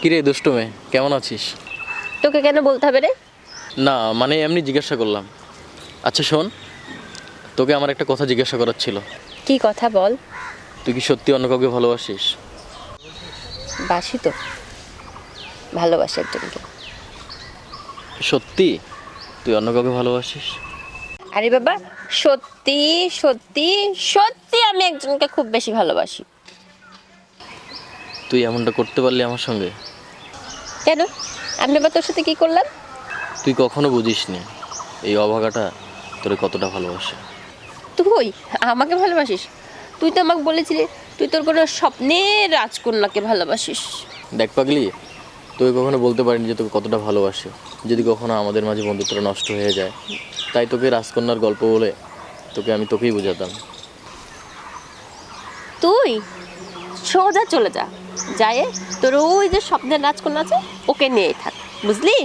কিরে দুষ্টু মেয়ে কেমন আছিস? তোকে কেন বলতে হবে রে? না মানে এমনি জিজ্ঞাসা করলাম। আচ্ছা শোন তোকে আমার একটা কথা জিজ্ঞাসা করার ছিল। কি কথা বল? তুই কি সত্যি অন্য কাউকে ভালোবাসিস? বাসি তো। ভালোবাসি একজনকে। সত্যি? তুই অন্য কাউকে ভালোবাসিস? আরে বাবা সত্যি সত্যি সত্যি আমি একজনকে খুব বেশি ভালোবাসি। তুই এমনটা করতে পারলি আমার সঙ্গে? কেন? আমি আবার তোর সাথে কি করলাম তুই কখনো বুঝিসনি এই অভাগাটা তোরে কতটা ভালোবাসে। তুই আমাকে ভালোবাসিস? তুই তো আমাকে বলেছিলি তুই তোর কোনো স্বপ্নের রাজকন্যাকে ভালোবাসিস। দেখ পাগলি তুই কখনো বলতে পারিনি যে তোকে কতটা ভালোবাসে। যদি কখনো আমাদের মাঝে বন্ধুত্বটা নষ্ট হয়ে যায় তাই তোকে রাজকন্যার গল্প বলে তোকে আমি তোকেই বোঝাতাম। তুই সোজা চলে যা। যায় তোর ওই যে স্বপ্নের রাজকন্যা আছে ওকে নিয়েই থাক বুঝলি?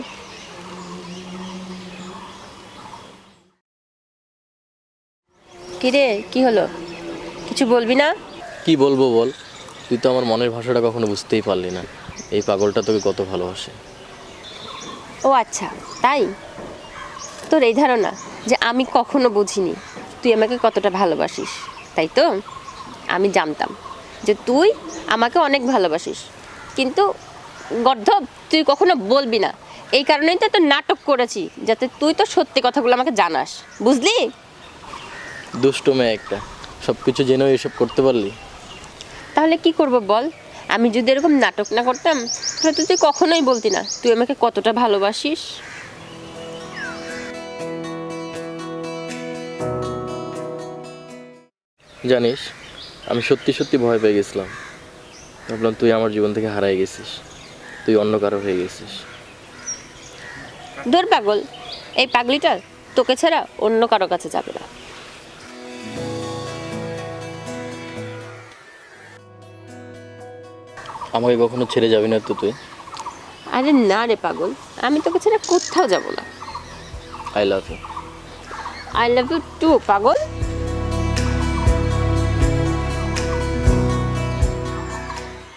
কিরে কি হলো? কিছু বলবি না? কি বলব বল তুই তো আমার মনের ভাষাটা কখনো বুঝতেই পারলি না এই পাগলটা তোকে কত ভালোবাসে। ও আচ্ছা তাই? তোর এই ধারণা যে আমি কখনো বুঝিনি তুই আমাকে কতটা ভালোবাসিস তাই তো? আমি জানতাম। যে তুই আমাকে অনেক ভালোবাসিস। কিন্তু গর্ধব তুই কখনো বলবি না। এই কারণেই তো তোর নাটক করেছি যাতে তুই তো সত্যি কথাগুলো আমাকে জানাস। বুঝলি? দুষ্ট মেয়ে একটা। সব কিছু জেনেও এসব করতে পারলি? তাহলে কি করব বল? আমি যদি এরকম নাটক না করতাম তাহলে তো তুই কখনোই বলতি না তুই আমাকে কতটা ভালোবাসিস? জানিস আমি সত্যি সত্যি ভয় পেয়ে গেছিলাম। ভাবলাম তুই আমার জীবন থেকে হারাই গেছিস। তুই অন্য কারও হয়ে গেছিস। দূর পাগল এই পাগলিটা তোকে ছাড়া অন্য কারও কাছে যাবে না। আমাকে কখনো ছেড়ে যাবি না তো তুই? আরে না রে পাগল আমি তোকে ছাড়া কোথাও যাব না। I love you I love you too পাগল।